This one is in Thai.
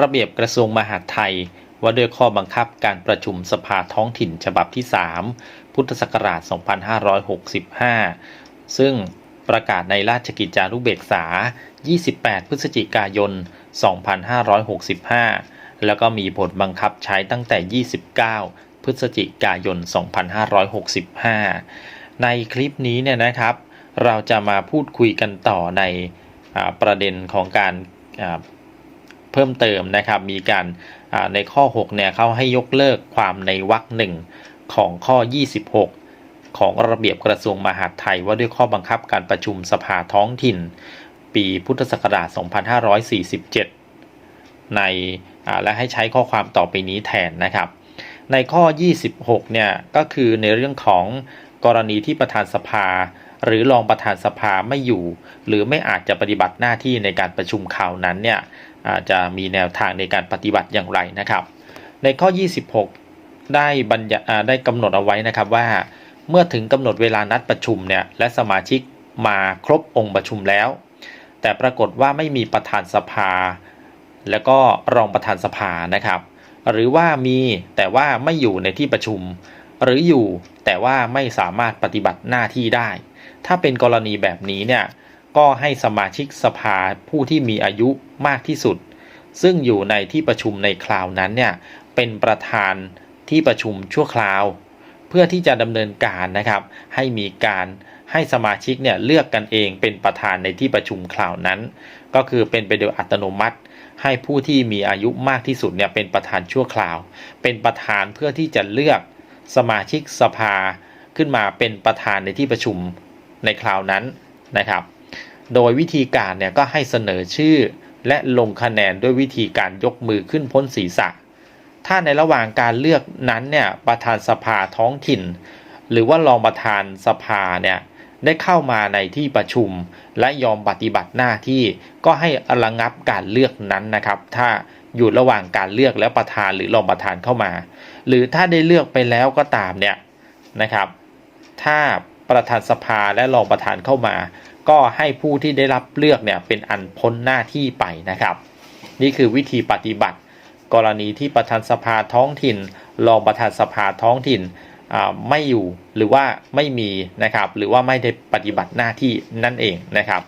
ระเบียบกระทรวงมหาดไทย ว่าด้วยข้อบังคับการประชุมสภาท้องถิ่นฉบับที่ 3 พุทธศักราช 2565 ซึ่งประกาศในราชกิจจานุเบกษา 28 พฤศจิกายน 2565 แล้วก็มีผลบังคับใช้ตั้งแต่ 29 พฤศจิกายน 2565 ในคลิปนี้เนี่ยนะครับ เราจะมาพูดคุยกันต่อในอประเด็นของการ เพิ่มเติมนะครับ มีการในข้อ 6 เนี่ยเขาให้ยกเลิกความในวรรคหนึ่งของข้อ 26 ของระเบียบกระทรวงมหาดไทยว่าด้วยข้อบังคับการประชุมสภาท้องถิ่น ปีพุทธศักราช 2547 ในอ่าและให้ใช้ข้อความต่อไปนี้แทนนะครับ ในข้อ 26 เนี่ยก็คือในเรื่องของกรณีที่ประธานสภา หรือรองประธานสภาไม่อยู่ หรือไม่อาจจะปฏิบัติหน้าที่ในการประชุมข่าวนั้นเนี่ยอาจจะมีแนวทางในการปฏิบัติอย่างไรนะครับ ในข้อ 26 ได้บัญญัติได้กำหนดเอาไว้นะครับว่า เมื่อถึงกำหนดเวลานัดประชุมเนี่ยและสมาชิกมาครบองค์ประชุมแล้ว แต่ปรากฏว่าไม่มีประธานสภา แล้วก็รองประธานสภานะครับ หรือว่ามีแต่ว่าไม่อยู่ในที่ประชุม หรืออยู่แต่ว่าไม่สามารถปฏิบัติหน้าที่ได้ ถ้าเป็นกรณีแบบนี้เนี่ยก็ให้สมาชิกสภาผู้ที่มีอายุมากที่สุด ซึ่งอยู่ในที่ประชุมในคราวนั้นเนี่ยเป็นประธานที่ประชุมชั่วคราว เพื่อที่จะดำเนินการนะครับ ให้มีการให้สมาชิกเนี่ยเลือกกันเองเป็นประธานในที่ประชุมคราวนั้น ก็คือเป็นไปโดยอัตโนมัติ ให้ผู้ที่มีอายุมากที่สุดเนี่ยเป็นประธานชั่วคราว เป็นประธานเพื่อที่จะเลือก สมาชิกสภาขึ้นมาเป็นประธานในที่ประชุมในคราวนั้นนะครับ โดยวิธีการเนี่ยก็ให้เสนอชื่อและลงคะแนนด้วยวิธีการยกมือขึ้นพ้นศีรษะ ถ้าในระหว่างการเลือกนั้นเนี่ยประธานสภาท้องถิ่น หรือว่ารองประธานสภาเนี่ย ได้เข้ามาในที่ประชุม และยอมปฏิบัติหน้าที่ก็ให้ระงับการเลือกนั้นนะครับ ถ้าอยู่ระหว่างการเลือกแล้วประธานหรือรองประธานเข้ามา หรือถ้าได้เลือกไปแล้วก็ตามเนี่ยนะครับ ถ้าประธานสภาและรองประธานเข้ามา ก็ให้ผู้ที่ได้รับเลือกเนี่ยเป็นอันพ้นหน้าที่ไปนะครับ นี่คือวิธีปฏิบัติ กรณีที่ประธานสภาท้องถิ่น รองประธานสภาท้องถิ่น ไม่อยู่หรือว่าไม่มีนะครับ หรือว่าไม่ได้ปฏิบัติหน้าที่นั่นเองนะครับ